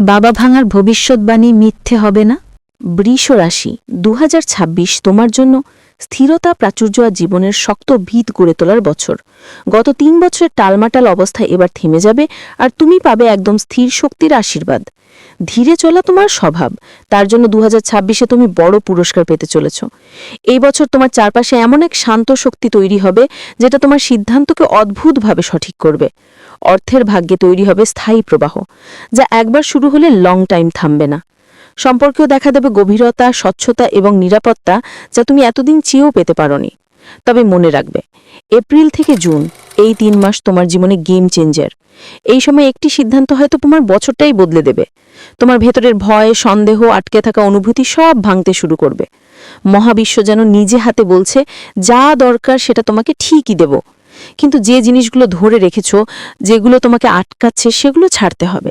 বাবা ভাঙার ভবিষ্যৎবাণী মিথ্যে হবে না? বৃষ রাশি দু হাজার ছাব্বিশ তোমার জন্য স্থিরতা, প্রাচুর্য আর জীবনের শক্ত ভিত গড়ে তোলার বছর। গত তিন বছরের টালমাটাল অবস্থা এবার থেমে যাবে আর তুমি পাবে একদম স্থির শক্তির আশীর্বাদ। ধীরে চলা তোমার স্বভাব, তার জন্য দু ছাব্বিশে তুমি বড় পুরস্কার পেতে চলেছ। এই বছর তোমার চারপাশে এমন এক শান্ত শক্তি তৈরি হবে যেটা তোমার সিদ্ধান্তকে অদ্ভুতভাবে সঠিক করবে। অর্থের ভাগ্যে তৈরি হবে স্থায়ী প্রবাহ, যা একবার শুরু হলে লং টাইম থামবে না। সম্পর্কেও দেখা দেবে গভীরতা, স্বচ্ছতা এবং নিরাপত্তা যা তুমি এতদিন চেয়েও পেতে পারোনি। তবে মনে রাখবে, এপ্রিল থেকে জুন, এই তিন মাস তোমার জীবনে গেম চেঞ্জার এই সময় একটি সিদ্ধান্ত হয়তো তোমার বছরটাই বদলে দেবে। তোমার ভেতরের ভয়, সন্দেহ, আটকে থাকা অনুভূতি সব ভাঙতে শুরু করবে। মহাবিশ্ব যেন নিজে হাতে বলছে, যা দরকার সেটা তোমাকে ঠিকই দেব। কিন্তু যে জিনিসগুলো ধরে রেখেছ, যেগুলো তোমাকে আটকাচ্ছে সেগুলো ছাড়তে হবে।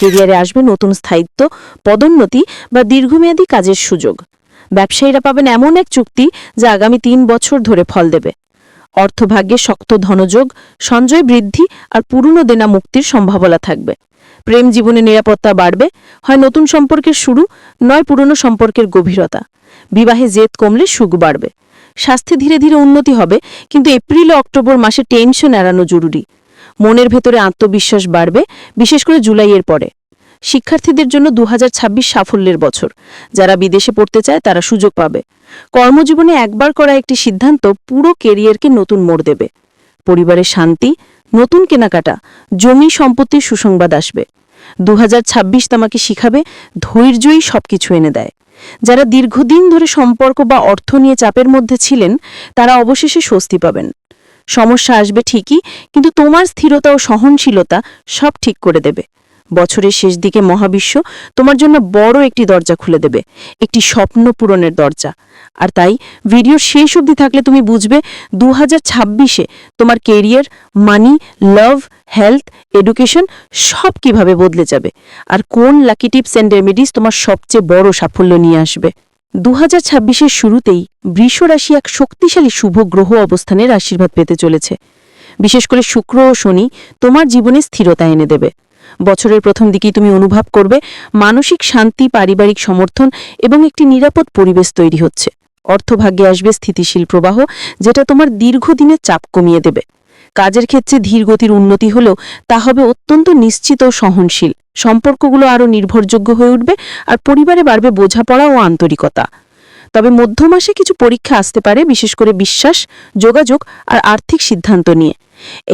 কেরিয়ারে আসবে নতুন স্থায়িত্ব, পদোন্নতি বা দীর্ঘমেয়াদী কাজের সুযোগ। ব্যবসায়ীরা পাবেন এমন এক চুক্তি যা আগামী তিন বছর ধরে ফল দেবে। অর্থভাগ্যে শক্ত ধনযোগ, সঞ্চয় বৃদ্ধি আর পুরনো দেনা মুক্তির সম্ভাবনা থাকবে। প্রেম জীবনে নিরাপত্তা বাড়বে, হয় নতুন সম্পর্কের শুরু, নয় পুরনো সম্পর্কের গভীরতা। বিবাহে জেদ কমলে সুখ বাড়বে। স্বাস্থ্যে ধীরে ধীরে উন্নতি হবে, কিন্তু এপ্রিল ও অক্টোবর মাসে টেনশন এড়ানো জরুরি। মনের ভেতরে আত্মবিশ্বাস বাড়বে, বিশেষ করে জুলাইয়ের পরে। শিক্ষার্থীদের জন্য দু হাজার ছাব্বিশ সাফল্যের বছর। যারা বিদেশে পড়তে চায়, তারা সুযোগ পাবে। কর্মজীবনে একবার করা একটি সিদ্ধান্ত পুরো কেরিয়ারকে নতুন মোড় দেবে। পরিবারের শান্তি, নতুন কেনাকাটা, জমি সম্পত্তির সুসংবাদ আসবে। দু হাজার ছাব্বিশ তোমাকে শিখাবে, ধৈর্যই সবকিছু এনে দেয়। যারা দীর্ঘদিন ধরে সম্পর্ক বা অর্থ নিয়ে চাপের মধ্যে ছিলেন, তারা অবশেষে স্বস্তি পাবেন। সমস্যা আসবে ঠিকই, কিন্তু তোমার স্থিরতা ও সহনশীলতা সব ঠিক করে দেবে। বছরের শেষ দিকে মহাবিশ্ব তোমার জন্য বড় একটি দরজা খুলে দেবে, একটি স্বপ্ন পূরণের দরজা। আর তাই ভিডিওর শেষ অবধি থাকলে তুমি বুঝবে দু ছাব্বিশে তোমার career, money, love, health, education সব কীভাবে বদলে যাবে। আর কোন লাকি টিপস অ্যান্ড রেমেডিস তোমার সবচেয়ে বড় সাফল্য নিয়ে আসবে। দু হাজার ছাব্বিশের শুরুতেই বৃষ রাশি এক শক্তিশালী শুভ গ্রহ অবস্থানের আশীর্বাদ পেতে চলেছে। বিশেষ করে শুক্র ও শনি তোমার জীবনে স্থিরতা এনে দেবে। বছরের প্রথম দিকেই তুমি অনুভব করবে মানসিক শান্তি, পারিবারিক সমর্থন এবং একটি নিরাপদ পরিবেশ তৈরি হচ্ছে। অর্থভাগ্যে আসবে স্থিতিশীল প্রবাহ, যেটা তোমার দীর্ঘদিনের চাপ কমিয়ে দেবে। কাজের ক্ষেত্রে ধীরগতির উন্নতি হলেও তা হবে অত্যন্ত নিশ্চিত ও সহনশীল। সম্পর্কগুলো আরও নির্ভরযোগ্য হয়ে উঠবে আর পরিবারে বাড়বে বোঝাপড়া ও আন্তরিকতা। তবে মধ্য মাসে কিছু পরীক্ষা আসতে পারে, বিশেষ করে বিশ্বাস, যোগাযোগ আর আর্থিক সিদ্ধান্ত নিয়ে।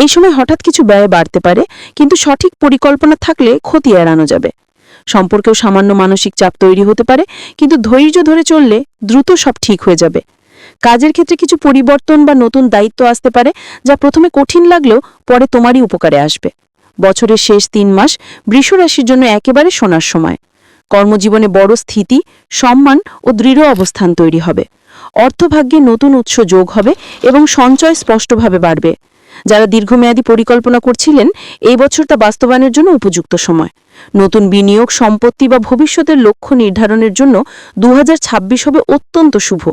এই সময় হঠাৎ কিছু ব্যয় বাড়তে পারে, কিন্তু সঠিক পরিকল্পনা থাকলে ক্ষতি এড়ানো যাবে। সম্পর্কেও সামান্য মানসিক চাপ তৈরি হতে পারে, কিন্তু ধৈর্য ধরে চললে দ্রুত সব ঠিক হয়ে যাবে। কাজের ক্ষেত্রে কিছু পরিবর্তন বা নতুন দায়িত্ব আসতে পারে, যা প্রথমে কঠিন লাগলেও পরে তোমারই উপকারে আসবে। বছরের শেষ তিন মাস বৃষরাশির জন্য একেবারে সোনার সময়। কর্মজীবনে বড় স্থিতি, সম্মান ও দৃঢ় অবস্থান তৈরি হবে। অর্থভাগ্যে নতুন উৎস যোগ হবে এবং সঞ্চয় স্পষ্টভাবে বাড়বে। যারা দীর্ঘমেয়াদী পরিকল্পনা করছিলেন, এই বছর তা বাস্তবায়নের জন্য উপযুক্ত সময়। নতুন বিনিয়োগ, সম্পত্তি বা ভবিষ্যতের লক্ষ্য নির্ধারণের জন্য দু হাজার ছাব্বিশ হবে অত্যন্ত শুভ।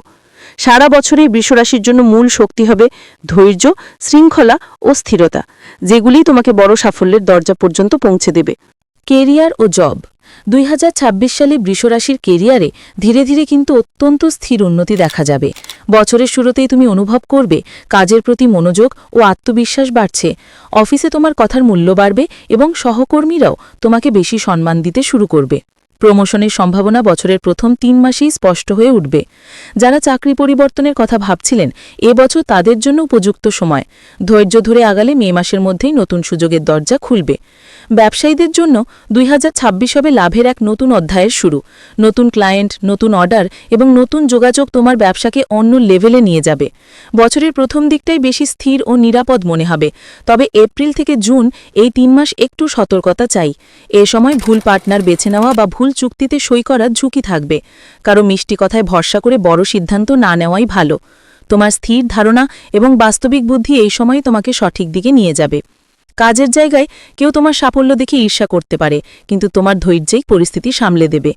সারা বছরে বৃষরাশির জন্য মূল শক্তি হবে ধৈর্য, শৃঙ্খলা ও স্থিরতা, যেগুলি তোমাকে বড় সাফল্যের দরজা পর্যন্ত পৌঁছে দেবে। কেরিয়ার ও জব। দুই হাজার ছাব্বিশ সালে বৃষরাশির কেরিয়ারে ধীরে ধীরে কিন্তু অত্যন্ত স্থির উন্নতি দেখা যাবে। বছরের শুরুতেই তুমি অনুভব করবে, কাজের প্রতি মনোযোগ ও আত্মবিশ্বাস বাড়ছে, অফিসে তোমার কথার মূল্য বাড়বে এবং সহকর্মীরাও তোমাকে বেশি সম্মান দিতে শুরু করবে। প্রমোশনের সম্ভাবনা বছরের প্রথম তিন মাসেই স্পষ্ট হয়ে উঠবে। যারা চাকরি পরিবর্তনের কথা ভাবছিলেন এবছর তাদের জন্য উপযুক্ত সময়। ধৈর্য ধরে আগালে মে মাসের মধ্যেই নতুন সুযোগের দরজা খুলবে। ব্যবসায়ীদের জন্য দুই হাজার ছাব্বিশ হবে লাভের এক নতুন অধ্যায়ের শুরু। নতুন ক্লায়েন্ট নতুন অর্ডার এবং নতুন যোগাযোগ তোমার ব্যবসাকে অন্য লেভেলে নিয়ে যাবে। বছরের প্রথম দিকটাই বেশি স্থির ও নিরাপদ মনে হবে। তবে এপ্রিল থেকে জুন এই তিন মাস একটু সতর্কতা চাই। এ সময় ভুল পার্টনার বেছে নেওয়া বা ভুল চুক্তিতে সই করার ঝুঁকি থাকবে। কারও মিষ্টি কথায় ভরসা করে বড় সিদ্ধান্ত না নেওয়াই ভালো। তোমার স্থির ধারণা এবং বাস্তবিক বুদ্ধি এই সময় তোমাকে সঠিক দিকে নিয়ে যাবে। কাজের জায়গায় কেউ তোমার সাফল্য দেখে ঈর্ষা করতে পারে, কিন্তু তোমার ধৈর্যেই পরিস্থিতি সামলে দেবে।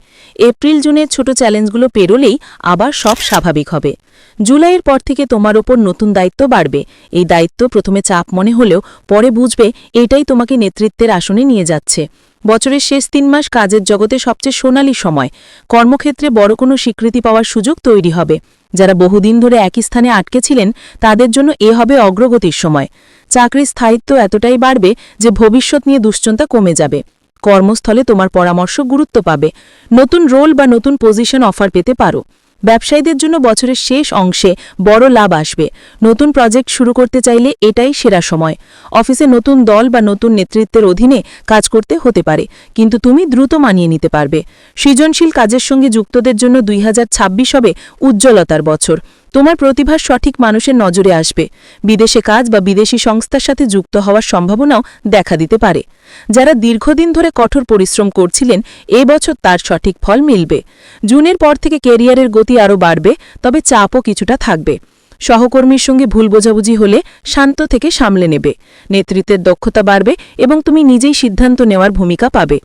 এপ্রিল, জুনের ছোট চ্যালেঞ্জগুলো পেরোলেই আবার সব স্বাভাবিক হবে। জুলাইয়ের পর থেকে তোমার ওপর নতুন দায়িত্ব বাড়বে। এই দায়িত্ব প্রথমে চাপ মনে হলেও পরে বুঝবে এটাই তোমাকে নেতৃত্বের আসনে নিয়ে যাচ্ছে। বছরের শেষ তিন মাস কাজের জগতে সবচেয়ে সোনালী সময়। কর্মক্ষেত্রে বড় কোনো স্বীকৃতি পাওয়ার সুযোগ তৈরি হবে। যারা বহুদিন ধরে একই স্থানে আটকে ছিলেন, তাদের জন্য এ হবে অগ্রগতির সময়। চাকরির স্থায়িত্ব এতটাই বাড়বে যে ভবিষ্যৎ নিয়ে দুশ্চিন্তা কমে যাবে। কর্মস্থলে তোমার পরামর্শ গুরুত্ব পাবে। নতুন রোল বা নতুন পজিশন অফার পেতে পারো। ব্যবসায়ীদের জন্য বছরের শেষ অংশে বড় লাভ আসবে। নতুন প্রজেক্ট শুরু করতে চাইলে এটাই সেরা সময়। অফিসে নতুন দল বা নতুন নেতৃত্বের অধীনে কাজ করতে হতে পারে, কিন্তু তুমি দ্রুত মানিয়ে নিতে পারবে। সৃজনশীল কাজের সঙ্গে যুক্তদের জন্য দুই হাজার ছাব্বিশ হবে উজ্জ্বলতার বছর। তোমার প্রতিভা সঠিক মানুষের নজরে আসবে। বিদেশে কাজ বা বিদেশি সংস্থার সাথে যুক্ত হওয়ার সম্ভাবনাও দেখা দিতে পারে। যারা দীর্ঘদিন ধরে কঠোর পরিশ্রম করছিলেন, এ বছর তার সঠিক ফল মিলবে। জুনের পর থেকে কেরিয়ারের গতি আরও বাড়বে, তবে চাপও কিছুটা থাকবে। সহকর্মীর সঙ্গে ভুল বোঝাবুঝি হলে শান্ত থেকে সামলে নেবে। নেতৃত্বের দক্ষতা বাড়বে এবং তুমি নিজেই সিদ্ধান্ত নেওয়ার ভূমিকা পাবে।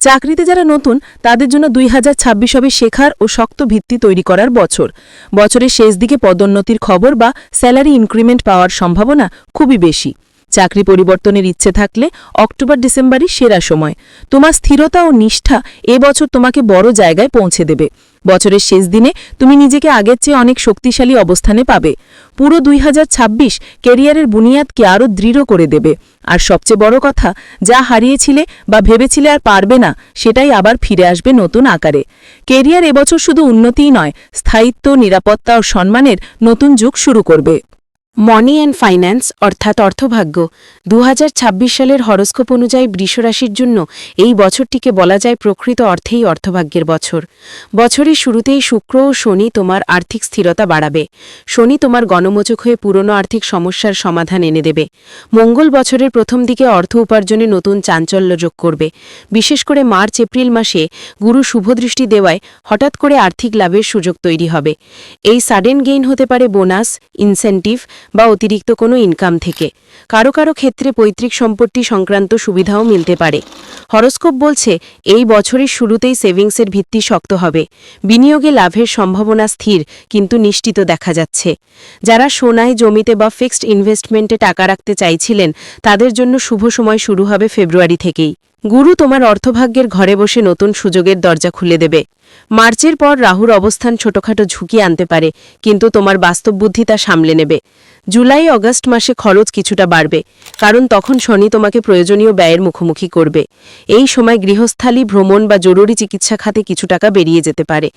চাকরিতে যারা নতুন, তাদের জন্য দুই হাজার ছাব্বিশ হবে শেখার ও শক্ত ভিত্তি তৈরি করার বছর। বছরের শেষ দিকে পদোন্নতির খবর বা স্যালারি ইনক্রিমেন্ট পাওয়ার সম্ভাবনা খুবই বেশি। চাকরি পরিবর্তনের ইচ্ছে থাকলে অক্টোবর, ডিসেম্বরই সেরা সময়। তোমার স্থিরতা ও নিষ্ঠা এ বছর তোমাকে বড় জায়গায় পৌঁছে দেবে। বছরের শেষ দিনে তুমি নিজেকে আগের চেয়ে অনেক শক্তিশালী অবস্থানে পাবে। পুরো দুই হাজার ছাব্বিশ কেরিয়ারের বুনিয়াদকে আরও দৃঢ় করে দেবে। আর সবচেয়ে বড় কথা, যা হারিয়েছিলে বা ভেবেছিলে আর পারবে না, সেটাই আবার ফিরে আসবে নতুন আকারে। কেরিয়ার এবছর শুধু উন্নতিই নয়, স্থায়িত্ব, নিরাপত্তা ও সম্মানের নতুন যুগ শুরু করবে। মনি অ্যান্ড ফাইন্যান্স, অর্থাৎ অর্থভাগ্য দু হাজার ছাব্বিশ সালের হরস্কোপ অনুযায়ী বৃষরাশির জন্য এই বছরটিকে বলা যায় প্রকৃত অর্থেই অর্থভাগ্যের বছর। বছরের শুরুতেই শুক্র ও শনি তোমার আর্থিক স্থিরতা বাড়াবে। শনি তোমার গণমোচক হয়ে পুরনো আর্থিক সমস্যার সমাধান এনে দেবে। মঙ্গল বছরের প্রথম দিকে অর্থ উপার্জনে নতুন চাঞ্চল্য যোগ করবে। বিশেষ করে মার্চ, এপ্রিল মাসে গুরু শুভদৃষ্টি দেওয়ায় হঠাৎ করে আর্থিক লাভের সুযোগ তৈরি হবে। এই সাডেন গেইন হতে পারে বোনাস ইনসেন্টিভ বা অতিরিক্ত কোনো ইনকাম থেকে। কারও কারও ক্ষেত্রে পৈতৃক সম্পত্তি সংক্রান্ত সুবিধাও মিলতে পারে। হরস্কোপ বলছে, এই বছরের শুরুতেই সেভিংসের ভিত্তি শক্ত হবে। বিনিয়োগে লাভের সম্ভাবনা স্থির, কিন্তু নিশ্চিত দেখা যাচ্ছে। যারা সোনায়, জমিতে বা ফিক্সড ইনভেস্টমেন্টে টাকা রাখতে চাইছিলেন, তাদের জন্য শুভ সময় শুরু হবে ফেব্রুয়ারি থেকেই। গুরু তোমার অর্থভাগ্যের ঘরে বসে নতুন সুযোগের দরজা খুলে দেবে। মার্চের পর রাহুর অবস্থান ছোটখাটো ঝুঁকি আনতে পারে, কিন্তু তোমার বাস্তব বুদ্ধি তা সামলে নেবে। জুলাই, অগস্ট মাসে খরচ কিছুটা বাড়বে, কারণ তখন শনি তোমাকে প্রয়োজনীয় ব্যয়ের মুখোমুখি করবে। এই সময় গৃহস্থালী, ভ্রমণ বা জরুরি চিকিৎসা খাতে কিছু টাকা বেরিয়ে যেতে পারে।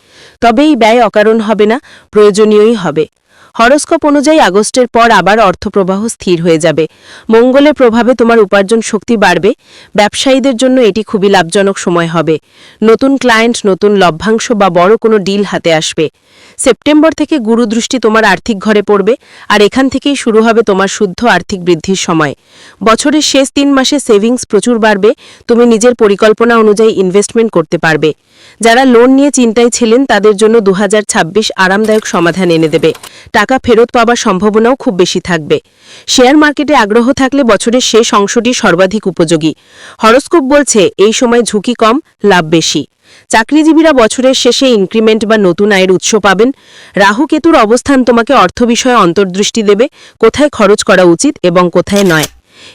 তবে এই ব্যয় অকারণ হবে না, প্রয়োজনীয়ই হবে। হরস্কোপ অনুযায়ী আগস্টের পর আবার অর্থপ্রবাহ স্থির হয়ে যাবে। মঙ্গলের প্রভাবে তোমার উপার্জন শক্তি বাড়বে। ব্যবসায়ীদের জন্য এটি খুবই লাভজনক সময় হবে। নতুন ক্লায়েন্ট, নতুন লভ্যাংশ বা বড় কোনো ডিল হাতে আসবে। সেপ্টেম্বর থেকে গুরুদৃষ্টি তোমার আর্থিক ঘরে পড়বে আর এখান থেকেই শুরু হবে তোমার শুদ্ধ আর্থিক বৃদ্ধির সময়। বছরের শেষ তিন মাসে সেভিংস প্রচুর বাড়বে, তুমি নিজের পরিকল্পনা অনুযায়ী ইনভেস্টমেন্ট করতে পারবে। যারা লোন নিয়ে চিন্তায় ছিলেন, তাদের জন্য দু হাজার ছাব্বিশ আরামদায়ক সমাধান এনে দেবে। টাকা ফেরত পাবার সম্ভাবনাও খুব বেশি থাকবে। শেয়ার মার্কেটে আগ্রহ থাকলে বছরের শেষ অংশটি সর্বাধিক উপযোগী। হরস্কোপ বলছে, এই সময় ঝুঁকি কম, লাভ বেশি। চাকরিজীবীরা বছরের শেষে ইনক্রিমেন্ট বা নতুন আয়ের উৎস পাবেন। রাহু কেতুর অবস্থান তোমাকে অর্থ বিষয়ে অন্তর্দৃষ্টি দেবে, কোথায় খরচ করা উচিত এবং কোথায় নয়।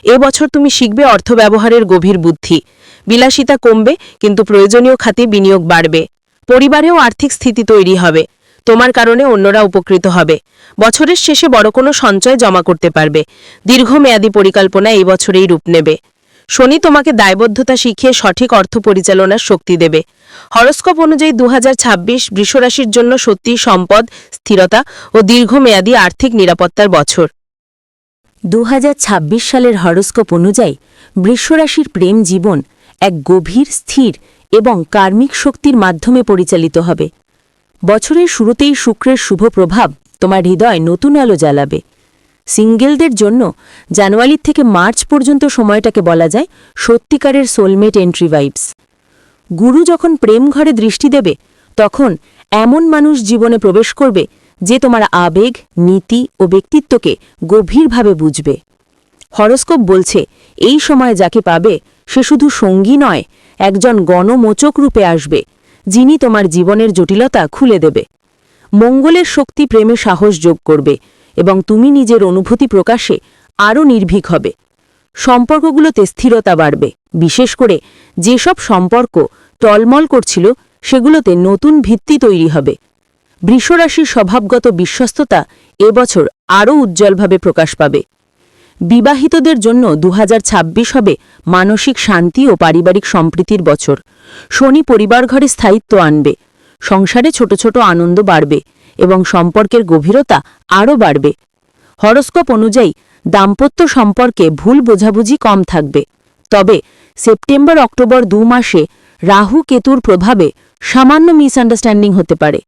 এ বছর তুমি শিখবে অর্থ ব্যবহারের গভীর বুদ্ধি। বিলাসিতা কমবে, কিন্তু প্রয়োজনীয় খাতে বিনিয়োগ বাড়বে। পরিবারেও আর্থিক স্থিতি তৈরি হবে। তোমার কারণে অন্যরা উপকৃত হবে। বছরের শেষে বড় কোনো সঞ্চয় জমা করতে পারবে। দীর্ঘমেয়াদী পরিকল্পনা এই বছরেই রূপ নেবে। শনি তোমাকে দায়বদ্ধতা শিখিয়ে সঠিক অর্থ পরিচালনার শক্তি দেবে। হরস্কোপ অনুযায়ী দু বৃষরাশির জন্য সত্যি সম্পদ, স্থিরতা ও দীর্ঘমেয়াদী আর্থিক নিরাপত্তার বছর। দু হাজার ছাব্বিশ সালের হরস্কোপ অনুযায়ী বৃষরাশির প্রেম জীবন এক গভীর, স্থির এবং কার্মিক শক্তির মাধ্যমে পরিচালিত হবে। বছরের শুরুতেই শুক্রের শুভ প্রভাব তোমার হৃদয় নতুন আলো জ্বালাবে। সিঙ্গেলদের জন্য জানুয়ারির থেকে মার্চ পর্যন্ত সময়টাকে বলা যায় সত্যিকারের সোলমেট এন্ট্রি ভাইবস। গুরু যখন প্রেম ঘরে দৃষ্টি দেবে, তখন এমন মানুষ জীবনে প্রবেশ করবে যে তোমার আবেগ, নীতি ও ব্যক্তিত্বকে গভীরভাবে বুঝবে। হরস্কোপ বলছে, এই সময় যাকে পাবে সে শুধু সঙ্গী নয়, একজন গণমোচক রূপে আসবে। যিনি তোমার জীবনের জটিলতা খুলে দেবে। মঙ্গলের শক্তি প্রেমে সাহস যোগ করবে এবং তুমি নিজের অনুভূতি প্রকাশে আরও নির্ভীক হবে। সম্পর্কগুলোতে স্থিরতা বাড়বে। বিশেষ করে যেসব সম্পর্ক টলমল করছিল, সেগুলোতে নতুন ভিত্তি তৈরি হবে। বৃষরাশির স্বভাবগত বিশ্বস্ততা এবছর আরও উজ্জ্বলভাবে প্রকাশ পাবে। বিবাহিতদের জন্য দু হাজার ছাব্বিশ হবে মানসিক শান্তি ও পারিবারিক সম্প্রীতির বছর। শনি পরিবার ঘরে স্থায়িত্ব আনবে। সংসারে ছোট ছোট আনন্দ বাড়বে এবং সম্পর্কের গভীরতা আরও বাড়বে। হরস্কোপ অনুযায়ী দাম্পত্য সম্পর্কে ভুল বোঝাবুঝি কম থাকবে। তবে সেপ্টেম্বর অক্টোবর দু মাসে রাহু কেতুর প্রভাবে সামান্য মিসআন্ডারস্ট্যান্ডিং হতে পারে।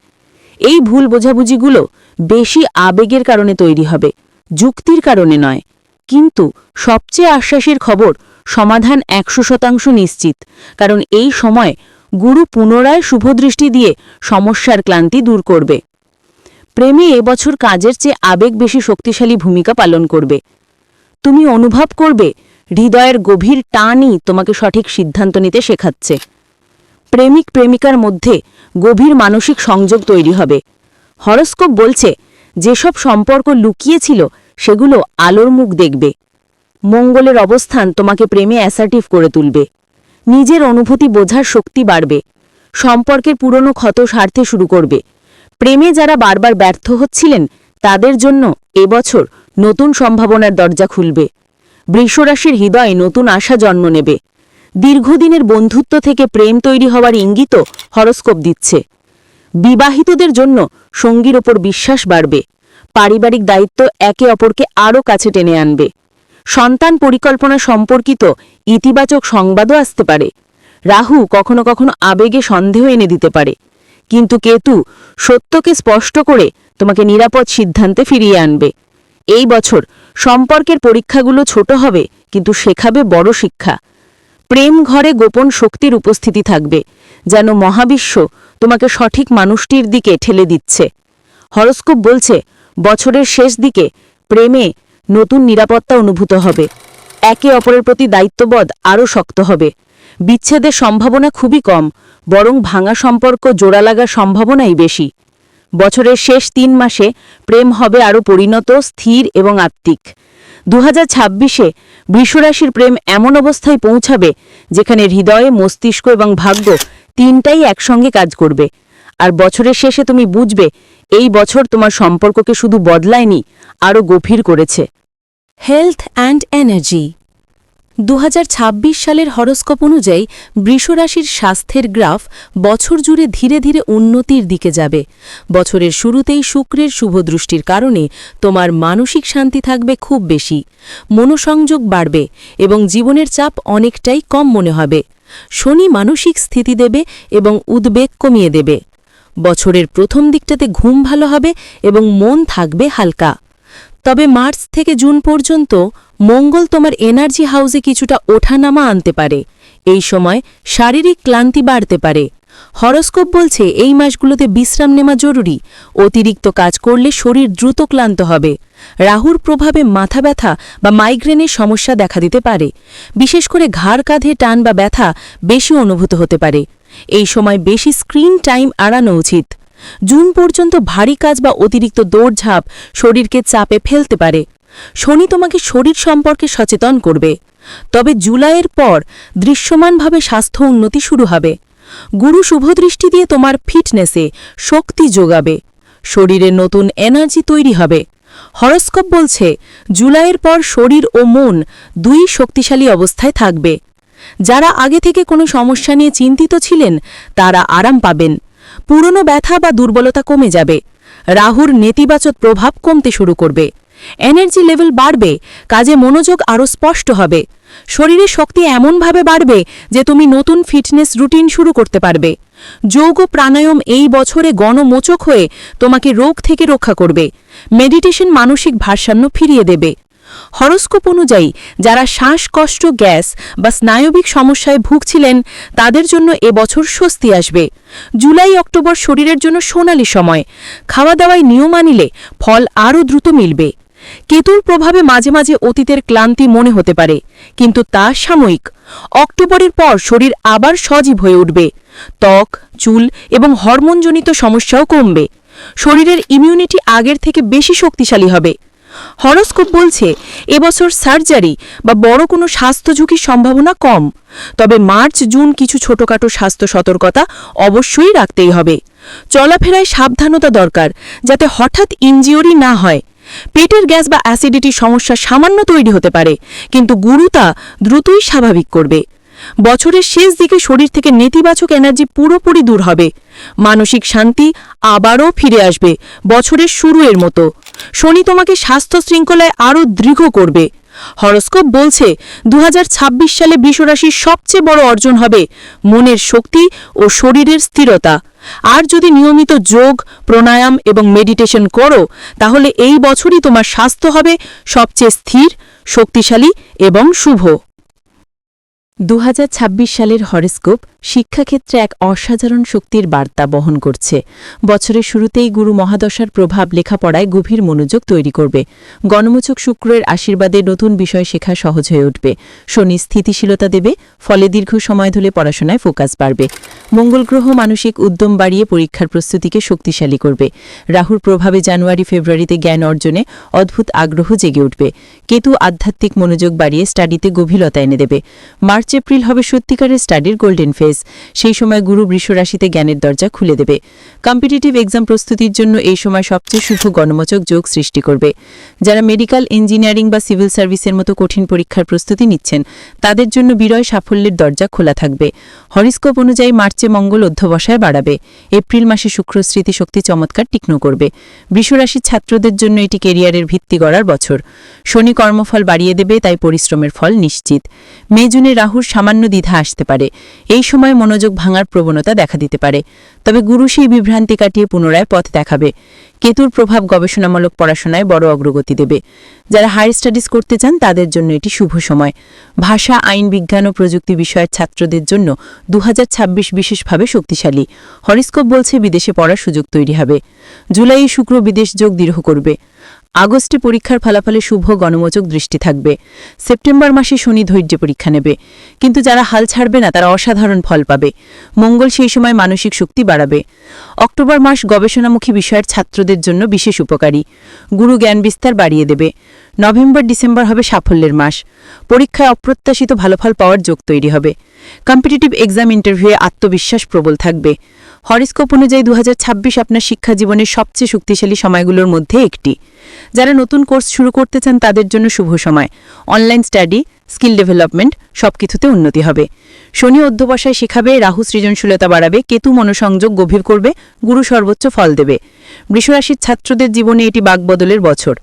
এই ভুল বোঝাবুঝিগুলো বেশি আবেগের কারণে তৈরি হবে, যুক্তির কারণে নয়। কিন্তু সবচেয়ে আশ্বাসের খবর সমাধান একশো শতাংশ নিশ্চিত, কারণ এই সময় গুরু পুনরায় শুভদৃষ্টি দিয়ে সমস্যার ক্লান্তি দূর করবে। প্রেমে এবছর কাজের চেয়ে আবেগ বেশি শক্তিশালী ভূমিকা পালন করবে। তুমি অনুভব করবে, হৃদয়ের গভীর টানই তোমাকে সঠিক সিদ্ধান্ত নিতে শেখাচ্ছে। প্রেমিক প্রেমিকার মধ্যে গভীর মানসিক সংযোগ তৈরি হবে। হরস্কোপ বলছে, যেসব সম্পর্ক লুকিয়েছিল সেগুলো আলোর মুখ দেখবে। মঙ্গলের অবস্থান তোমাকে প্রেমে অ্যাসার্টিভ করে তুলবে। নিজের অনুভূতি বোঝার শক্তি বাড়বে। সম্পর্কের পুরনো ক্ষত সারতে শুরু করবে। প্রেমে যারা বারবার ব্যর্থ হচ্ছিলেন, তাদের জন্য এবছর নতুন সম্ভাবনার দরজা খুলবে। বৃষরাশির হৃদয়ে নতুন আশা জন্ম নেবে। দীর্ঘদিনের বন্ধুত্ব থেকে প্রেম তৈরি হওয়ার ইঙ্গিতও হরস্কোপ দিচ্ছে। বিবাহিতদের জন্য সঙ্গীর ওপর বিশ্বাস বাড়বে। পারিবারিক দায়িত্ব একে অপরকে আরও কাছে টেনে আনবে। সন্তান পরিকল্পনা সম্পর্কিত ইতিবাচক সংবাদও আসতে পারে। রাহু কখনো কখনো আবেগে সন্দেহ এনে দিতে পারে। কিন্তু কেতু সত্যকে স্পষ্ট করে তোমাকে নিরাপদ সিদ্ধান্তে ফিরিয়ে আনবে। এই বছর সম্পর্কের পরীক্ষাগুলো ছোট হবে, কিন্তু শেখাবে বড় শিক্ষা। প্রেম ঘরে গোপন শক্তির উপস্থিতি থাকবে, যেন মহাবিশ্ব তোমাকে সঠিক মানুষটির দিকে ঠেলে দিচ্ছে। হরস্কোপ বলছে বছরের শেষ দিকে প্রেমে নতুন নিরাপত্তা অনুভূত হবে। একে অপরের প্রতি দায়িত্ববোধ আরও শক্ত হবে। বিচ্ছেদের সম্ভাবনা খুবই কম, বরং ভাঙা সম্পর্ক, জোড়া লাগার সম্ভাবনাই বেশি। বছরের শেষ তিন মাসে প্রেম হবে আরও পরিণত, স্থির এবং আত্মিক। দু হাজার ছাব্বিশে বৃষরাশির প্রেম এমন অবস্থায় পৌঁছাবে, যেখানে হৃদয়ে মস্তিষ্ক এবং ভাগ্য তিনটাই একসঙ্গে কাজ করবে। আর বছরের শেষে তুমি বুঝবে, এই বছর তোমার সম্পর্ককে শুধু বদলায়নি আরও গভীর করেছে। হেলথ অ্যান্ড এনার্জি দু হাজার ছাব্বিশ সালের হরস্কোপ অনুযায়ী বৃষরাশির স্বাস্থ্যের গ্রাফ বছর জুড়ে ধীরে ধীরে উন্নতির দিকে যাবে। বছরের শুরুতেই শুক্রের শুভদৃষ্টির কারণে তোমার মানসিক শান্তি থাকবে খুব বেশি। মনোসংযোগ বাড়বে এবং জীবনের চাপ অনেকটাই কম মনে হবে। শনি মানসিক স্থিতি দেবে এবং উদ্বেগ কমিয়ে দেবে। বছরের প্রথম দিকটাতে ঘুম ভালো হবে এবং মন থাকবে হালকা। তবে মার্চ থেকে জুন পর্যন্ত মঙ্গল তোমার এনার্জি হাউসে কিছুটা ওঠানামা আনতে পারে। এই সময় শারীরিক ক্লান্তি বাড়তে পারে। হরস্কোপ বলছে এই মাসগুলোতে বিশ্রাম নেওয়া জরুরি। অতিরিক্ত কাজ করলে শরীর দ্রুত ক্লান্ত হবে। রাহুর প্রভাবে মাথা ব্যথা বা মাইগ্রেনের সমস্যা দেখা দিতে পারে। বিশেষ করে ঘাড় কাঁধে টান বা ব্যথা বেশি অনুভূত হতে পারে। এই সময় বেশি স্ক্রিন টাইম আড়ানো উচিত। জুন পর্যন্ত ভারী কাজ বা অতিরিক্ত দৌড়ঝাঁপ শরীরকে চাপে ফেলতে পারে। শনি তোমাকে শরীর সম্পর্কে সচেতন করবে। তবে জুলাইয়ের পর দৃশ্যমানভাবে স্বাস্থ্য উন্নতি শুরু হবে। গুরু শুভদৃষ্টি দিয়ে তোমার ফিটনেসে শক্তি যোগাবে। শরীরে নতুন এনার্জি তৈরি হবে। হরস্কোপ বলছে, জুলাইয়ের পর শরীর ও মন দুই শক্তিশালী অবস্থায় থাকবে। যারা আগে থেকে কোনো সমস্যা নিয়ে চিন্তিত ছিলেন, তারা আরাম পাবেন। পুরনো ব্যথা বা দুর্বলতা কমে যাবে। রাহুর নেতিবাচক প্রভাব কমতে শুরু করবে। এনার্জি লেভেল বাড়বে, কাজে মনোযোগ আরও স্পষ্ট হবে। শরীরের শক্তি এমনভাবে বাড়বে যে তুমি নতুন ফিটনেস রুটিন শুরু করতে পারবে। যোগ ও প্রাণায়াম এই বছরে গণমোচক হয়ে তোমাকে রোগ থেকে রক্ষা করবে। মেডিটেশন মানসিক ভারসাম্য ফিরিয়ে দেবে। হরস্কোপ অনুযায়ী, যারা শ্বাসকষ্ট, গ্যাস বা স্নায়বিক সমস্যায় ভুগছিলেন, তাদের জন্য এবছর স্বস্তি আসবে। জুলাই, অক্টোবর শরীরের জন্য সোনালি সময়। খাওয়া দাওয়ায় নিয়ম আনিলে ফল আরও দ্রুত মিলবে। কেতুর প্রভাবে মাঝে মাঝে অতীতের ক্লান্তি মনে হতে পারে, কিন্তু তা সাময়িক। অক্টোবরের পর শরীর আবার সজীব হয়ে উঠবে। ত্বক, চুল এবং হরমোনজনিত সমস্যাও কমবে। শরীরের ইমিউনিটি আগের থেকে বেশি শক্তিশালী হবে। হরস্কোপ বলছে, এবছর সার্জারি বা বড় কোনো স্বাস্থ্য ঝুঁকির সম্ভাবনা কম। তবে মার্চ, জুন কিছু ছোটখাটো স্বাস্থ্য সতর্কতা অবশ্যই রাখতেই হবে। চলাফেরায় সাবধানতা দরকার, যাতে হঠাৎ ইনজিওরি না হয়। পেটের গ্যাস বা অ্যাসিডিটির সমস্যা সামান্য তৈরি হতে পারে, কিন্তু গুরুতা দ্রুতই স্বাভাবিক করবে। বছরের শেষ দিকে শরীর থেকে নেতিবাচক এনার্জি পুরোপুরি দূর হবে। মানসিক শান্তি আবারও ফিরে আসবে বছরের শুরু এর মতো। শনি তোমাকে স্বাস্থ্য শৃঙ্খলায় আরও দৃঢ় করবে। হরস্কোপ বলছে দু হাজার ছাব্বিশ সালে বৃষরাশির সবচেয়ে বড় অর্জন হবে মনের শক্তি ও শরীরের স্থিরতা। আর যদি নিয়মিত যোগ, প্রাণায়াম এবং মেডিটেশন করো, তাহলে এই বছরই তোমার স্বাস্থ্য হবে সবচেয়ে স্থির, শক্তিশালী এবং শুভ। দু হাজার ছাব্বিশ সালের হরস্কোপ শিক্ষাক্ষেত্রে এক অসাধারণ শক্তির বার্তা বহন করছে। বছরের শুরুতেই গুরু মহাদশার প্রভাব লেখাপড়ায় গভীর মনোযোগ তৈরি করবে। গণমোচক শুক্রের আশীর্বাদে নতুন বিষয় শেখা সহজ হয়ে উঠবে। শনি স্থিতিশীলতা দেবে, ফলে দীর্ঘ সময় ধরে পড়াশোনায় ফোকাস বাড়বে। মঙ্গল গ্রহ মানসিক উদ্যম বাড়িয়ে পরীক্ষার প্রস্তুতিকে শক্তিশালী করবে। রাহুর প্রভাবে জানুয়ারি, ফেব্রুয়ারিতে জ্ঞান অর্জনে অদ্ভুত আগ্রহ জেগে উঠবে। কেতু আধ্যাত্মিক মনোযোগ বাড়িয়ে স্টাডিতে গভীরতা এনে দেবে। মার্চ, এপ্রিল হবে সত্যিকারের স্টাডির গোল্ডেন ফেজ সেই সময় গুরু বৃষরাশিতে জ্ঞানের দরজা খুলে দেবে। কম্পিটিটিভ এক্সাম প্রস্তুতির জন্য এই সময় সবচেয়ে শুভ গণমোচক যোগ সৃষ্টি করবে। যারা মেডিকেল, ইঞ্জিনিয়ারিং বা সিভিল সার্ভিসের মতো কঠিন পরীক্ষার প্রস্তুতি নিচ্ছেন, তাদের জন্য বিরয় সাফল্যের দরজা খোলা থাকবে। হরিস্কোপ অনুযায়ী মার্চে মঙ্গল অধ্যবসায় বাড়াবে। এপ্রিল মাসে শুক্র স্মৃতিশক্তি চমৎকার তীক্ষ্ণ করবে। বৃষরাশির ছাত্রদের জন্য এটি কেরিয়ারের ভিত্তি গড়ার বছর। শনি কর্মফল বাড়িয়ে দেবে, তাই পরিশ্রমের ফল নিশ্চিত। মে, জুনে রাহুর সামান্য দ্বিধা আসতে পারে। এই সময় মনোযোগ ভাঙার প্রবণতা দেখা দিতে পারে। তবে গুরু সেই বিভ্রান্তি কাটিয়ে পুনরায় পথ দেখাবে। কেতুর প্রভাব গবেষণামূলক পড়াশোনায় বড় অগ্রগতি দেবে। যারা হায়ার স্টাডিজ করতে চান, তাদের জন্য এটি শুভ সময়। ভাষা, আইন, বিজ্ঞান ও প্রযুক্তি বিষয়ের ছাত্রদের জন্য দু বিশেষভাবে শক্তিশালী। হরিস্কোপ বলছে বিদেশে পড়ার সুযোগ তৈরি হবে। জুলাই শুক্র বিদেশ যোগ দৃঢ় করবে। আগস্টে পরীক্ষার ফলাফলে শুভ গণমোচক দৃষ্টি থাকবে। সেপ্টেম্বর মাসে শনি ধৈর্য পরীক্ষা নেবে। কিন্তু যারা হাল ছাড়বে না, তারা অসাধারণ ফল পাবে। মঙ্গল সেই সময় মানসিক শক্তি বাড়াবে। অক্টোবর মাস গবেষণামুখী বিষয়ের ছাত্রদের জন্য বিশেষ উপকারী। গুরু জ্ঞান বিস্তার বাড়িয়ে দেবে। নভেম্বর, ডিসেম্বর হবে সাফল্যের মাস। পরীক্ষায় অপ্রত্যাশিত ভালো ফল পাওয়ার যোগ তৈরি হবে। কম্পিটিটিভ এক্সাম ইন্টারভিউয়ে আত্মবিশ্বাস প্রবল থাকবে। হরিস্কোপ অনুযায়ী দু হাজার ছাব্বিশ আপনার শিক্ষা জীবনের সবচেয়ে শক্তিশালী সময়গুলোর মধ্যে একটি। যারা নতুন কোর্স শুরু করতে চান তাদের জন্য শুভ সময়। অনলাইন স্টাডি স্কিল ডেভেলপমেন্ট সবকিছুতে উন্নতি হবে। শনি অধ্যবসায় শেখাবে, রাহু সৃজনশীলতা বাড়াবে, কেতু মনোসংযোগ গভীর করবে, গুরু সর্বোচ্চ ফল দেবে। বৃষরাশির ছাত্রদের জীবনে এটি বাগবদলের বছর।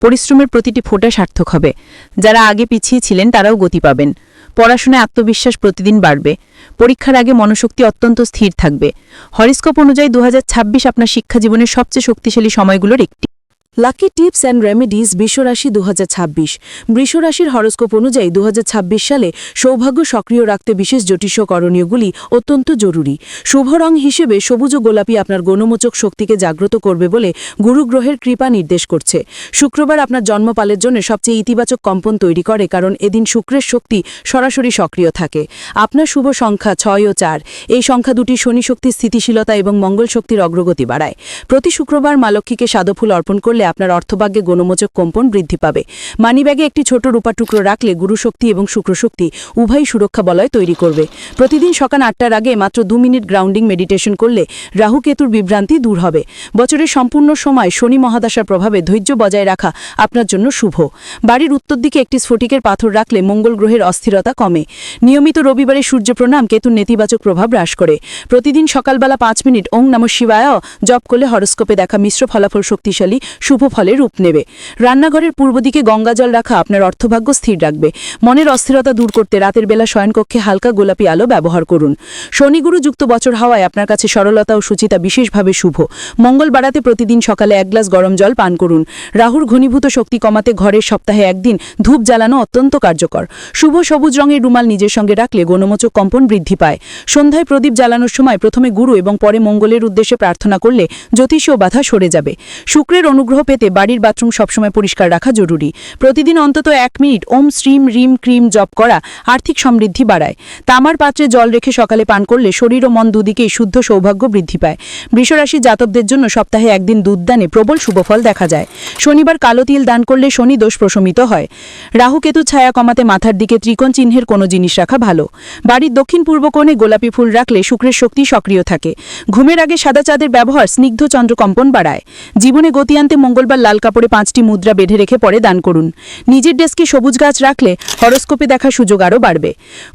পরিশ্রমের প্রতিটি ফোঁটা সার্থক হবে। যারা আগে পিছিয়ে ছিলেন তারাও গতি পাবেন। পড়াশোনায় আত্মবিশ্বাস প্রতিদিন বাড়বে। পরীক্ষার আগে মনোশক্তি অত্যন্ত স্থির থাকবে। হরিস্কোপ অনুযায়ী দু হাজার ছাব্বিশ আপনার শিক্ষা জীবনের সবচেয়ে শক্তিশালী সময়গুলোর একটি। লাকি টিপস অ্যান্ড রেমেডিজ বৃষরাশি দু হাজার ছাব্বিশ। বৃষরাশির হরস্কোপ অনুযায়ী দু হাজার ছাব্বিশ সালে সৌভাগ্য সক্রিয় রাখতে বিশেষ জ্যোতিষ করণীয়গুলি অত্যন্ত জরুরি। শুভ রং হিসেবে সবুজ গোলাপি আপনার গণমোচক শক্তিকে জাগ্রত করবে বলে গুরুগ্রহের কৃপা নির্দেশ করছে। শুক্রবার আপনার জন্মপালের জন্য সবচেয়ে ইতিবাচক কম্পন তৈরি করে কারণ এদিন শুক্রের শক্তি সরাসরি সক্রিয় থাকে। আপনার শুভ সংখ্যা ছয় ও চার। এই সংখ্যা দুটি শনি শক্তির স্থিতিশীলতা এবং মঙ্গল শক্তির অগ্রগতি বাড়ায়। প্রতি শুক্রবার মা লক্ষ্মীকে সাদফুল অর্পণ করলে আপনার অর্থভাগ্যে গণমোচক কম্পন বৃদ্ধি পাবে। মানিব্যাগে একটি ছোট রূপা টুকরো রাখলে গুরুশক্তি এবং শুক্রশক্তি উভয়ই সুরক্ষা বলয় তৈরি করবে। প্রতিদিন সকাল আটটার আগে মাত্র দু মিনিট গ্রাউন্ডিং মেডিটেশন করলে রাহু কেতুর বিভ্রান্তি দূর হবে। বছরের সম্পূর্ণ সময় শনি মহাদশার প্রভাবে ধৈর্য বজায় রাখা আপনার জন্য শুভ। বাড়ির উত্তর দিকে একটি স্ফটিকের পাথর রাখলে মঙ্গল গ্রহের অস্থিরতা কমে। নিয়মিত রবিবারে সূর্য প্রণাম কেতুর নেতিবাচক প্রভাব হ্রাস করে। প্রতিদিন সকালবেলা পাঁচ মিনিট ওং নম শিবায় জপ করলে হরস্কোপে দেখা মিশ্র ফলাফল শক্তিশালী শুভ ফলে রূপ নেবে। রান্নাঘরের পূর্ব দিকে গঙ্গাজল রাখা আপনার অর্থভাগ্য স্থির রাখবে। মনের অস্থিরতা দূর করতে রাতের বেলা শয়নকক্ষে হালকা গোলাপি আলো ব্যবহার করুন। শনিগুরু যুক্ত বছর হাওয়ায় আপনার কাছে সরলতা ও সুচিতা বিশেষভাবে শুভ। মঙ্গল বাড়াতে প্রতিদিন সকালে এক গ্লাস গরম জল পান করুন। রাহুর ঘনীভূত শক্তি কমাতে ঘরের সপ্তাহে একদিন ধূপ জ্বালানো অত্যন্ত কার্যকর। শুভ সবুজ রঙের রুমাল নিজের সঙ্গে রাখলে গণমোচক কম্পন বৃদ্ধি পায়। সন্ধ্যায় প্রদীপ জ্বালানোর সময় প্রথমে গুরু এবং পরে মঙ্গলের উদ্দেশ্যে প্রার্থনা করলে জ্যোতিষীয় বাধা সরে যাবে। শুক্রের অনুগ্রহ পেতে বাড়ির বাথরুম সবসময় পরিষ্কার রাখা জরুরি। প্রতিদিন অন্তত এক মিনিট ওম, শ্রীম, রিম, ক্রিম জপ করা আর্থিক সমৃদ্ধি বাড়ায়। তামার পাত্রে জল রেখে সকালে পান করলে শরীর ও মন দুদিকেই শুদ্ধ সৌভাগ্য বৃদ্ধি পায়। বৃষরাশি জাতকদের জন্য সপ্তাহে একদিন দুধ দানে প্রবল শুভফল দেখা যায়। শনিবার কালো তিল দান করলে শনি দোষ প্রশমিত হয়। রাহুকেতু ছায়া কমাতে মাথার দিকে ত্রিকোণ চিহ্নের কোনো জিনিস রাখা ভালো। বাড়ির দক্ষিণ পূর্ব কোণে গোলাপি ফুল রাখলে শুক্রের শক্তি সক্রিয় থাকে। ঘুমের আগে সাদা চাঁদের ব্যবহার স্নিগ্ধ চন্দ্রকম্পন বাড়ায়। জীবনে গতি আনতে মঙ্গলবার লাল কাপড়ে পাঁচটি মুদ্রা বেঁধে রেখে পরে দান করুন। নিজের ডেস্কে সবুজ গাছ রাখলে হরস্কোপে দেখা সুযোগ আরও বাড়বে।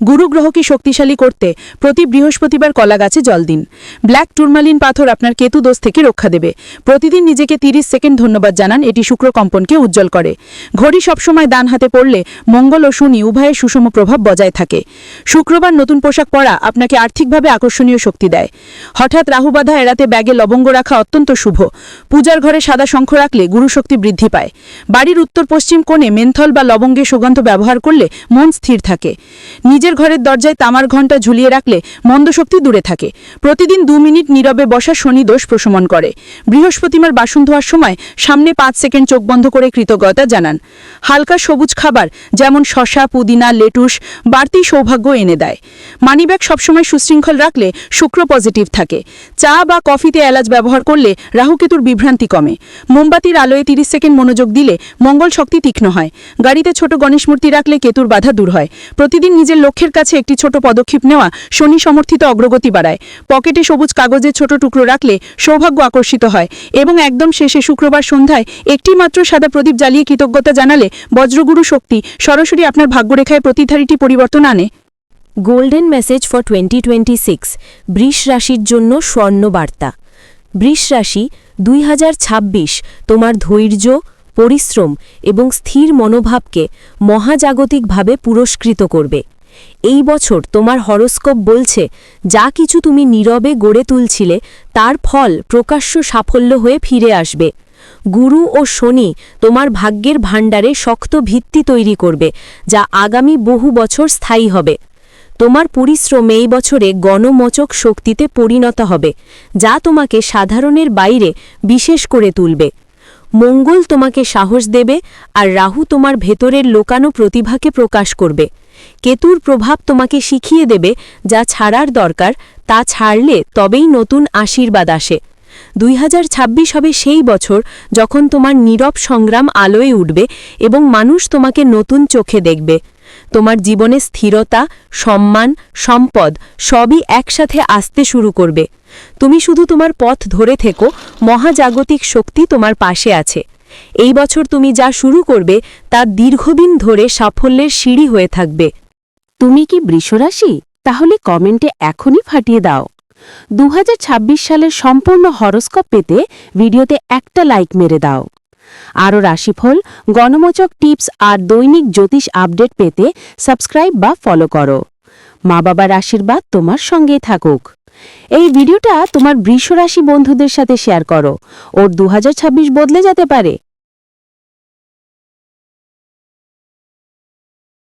গুরু গ্রহকে শক্তিশালী করতে প্রতি বৃহস্পতিবার কলা গাছে জল দিন। ব্ল্যাক টুরমালিন পাথর আপনার কেতু দোষ থেকে রক্ষা দেবে। প্রতিদিন নিজেকে তিরিশ সেকেন্ড ধন্যবাদ জানান, এটি শুক্র কম্পনকে উজ্জ্বল করে। ঘড়ি সবসময় দান হাতে পড়লে মঙ্গল ও শনি উভয়ের সুষম প্রভাব বজায় থাকে। শুক্রবার নতুন পোশাক পরা আপনাকে আর্থিকভাবে আকর্ষণীয় শক্তি দেয়। হঠাৎ রাহুবাধা এড়াতে ব্যাগে লবঙ্গ রাখা অত্যন্ত শুভ। পূজার ঘরে সাদা শঙ্খ রাখলে গুরুশক্তি বৃদ্ধি পায়। বাড়ির উত্তর পশ্চিম কোণে মেন্থল বা লবঙ্গের সুগন্ধ ব্যবহার করলে মন স্থির থাকে। নিজের ঘরের দরজায় তামার ঘণ্টা ঝুলিয়ে রাখলে মন্দশক্তি দূরে থাকে। প্রতিদিন দু মিনিট নীরবে বসা শনি দোষ প্রশমন করে। বৃহস্পতিবার বাসন ধোয়ার সময় সামনে পাঁচ সেকেন্ড চোখ বন্ধ করে কৃতজ্ঞতা জানান। হালকা সবুজ খাবার যেমন শশা, পুদিনা, লেটুস বাড়তি সৌভাগ্য এনে দেয়। মানিব্যাগ সবসময় সুশৃঙ্খল রাখলে শুক্র পজিটিভ থাকে। চা বা কফিতে এলাচ ব্যবহার করলে রাহুকেতুর বিভ্রান্তি কমে। মোমবাতির আলোয় তিরিশ সেকেন্ড মনোযোগ দিলে মঙ্গল শক্তি তীক্ষ্ণ হয়। গাড়িতে ছোট গণেশ মূর্তি রাখলে কেতুর বাধা দূর হয়। প্রতিদিন নিজের লক্ষ্যের কাছে একটি ছোট পদক্ষেপ নেওয়া শনি সমর্থিত অগ্রগতি বাড়ায়। পকেটে সবুজ কাগজের ছোট টুকরো রাখলে সৌভাগ্য আকর্ষিত হয় এবং একদম শেষে শুক্রবার সন্ধ্যায় একটি মাত্র সাদা প্রদীপ জ্বালিয়ে কৃতজ্ঞতা জানালে বজ্রগুরু শক্তি সরাসরি আপনার ভাগ্যরেখায় প্রতিধারিটি পরিবর্তন আনে। Golden message for twenty twenty six. বৃষ রাশির জন্য স্বর্ণ বার্তা বৃষ রাশি দুই হাজার ছাব্বিশ, তোমার ধৈর্য, পরিশ্রম এবং স্থির মনোভাবকে মহাজাগতিকভাবে পুরস্কৃত করবে। এই বছর তোমার হরস্কোপ বলছে, যা কিছু তুমি নীরবে গড়ে তুলছিলে, তার ফল প্রকাশ্য সাফল্য হয়ে ফিরে আসবে। গুরু ও শনি তোমার ভাগ্যের ভাণ্ডারে শক্ত ভিত্তি তৈরি করবে, যা আগামী বহু বছর স্থায়ী হবে। তোমার পরিশ্রম এই বছরে গণমোচক শক্তিতে পরিণত হবে, যা তোমাকে সাধারণের বাইরে বিশেষ করে তুলবে। মঙ্গল তোমাকে সাহস দেবে আর রাহু তোমার ভেতরের লোকানো প্রতিভাকে প্রকাশ করবে। কেতুর প্রভাব তোমাকে শিখিয়ে দেবে যা ছাড়ার দরকার, তা ছাড়লে তবেই নতুন আশীর্বাদ আসে। দুই হাজার ছাব্বিশ হবে সেই বছর যখন তোমার নীরব সংগ্রাম আলোয় উঠবে এবং মানুষ তোমাকে নতুন চোখে দেখবে। তোমার জীবনে স্থিরতা, সম্মান, সম্পদ সবই একসাথে আসতে শুরু করবে। তুমি শুধু তোমার পথ ধরে থেকো, মহাজাগতিক শক্তি তোমার পাশে আছে। এই বছর তুমি যা শুরু করবে, তা দীর্ঘদিন ধরে সাফল্যের সিঁড়ি হয়ে থাকবে। তুমি কি বৃষরাশি? তাহলে কমেন্টে এখনই ফাটিয়ে দাও। দু হাজার ছাব্বিশ সালের সম্পূর্ণ হরস্কোপ পেতে ভিডিওতে একটা লাইক মেরে দাও। আরও রাশিফল, গণমোচক টিপস আর দৈনিক জ্যোতিষ আপডেট পেতে সাবস্ক্রাইব বা ফলো করো। মা বাবার আশীর্বাদ তোমার সঙ্গেই থাকুক। এই ভিডিওটা তোমার বৃষরাশি বন্ধুদের সাথে শেয়ার করো। ওর দু হাজার ছাব্বিশ বদলে যেতে পারে।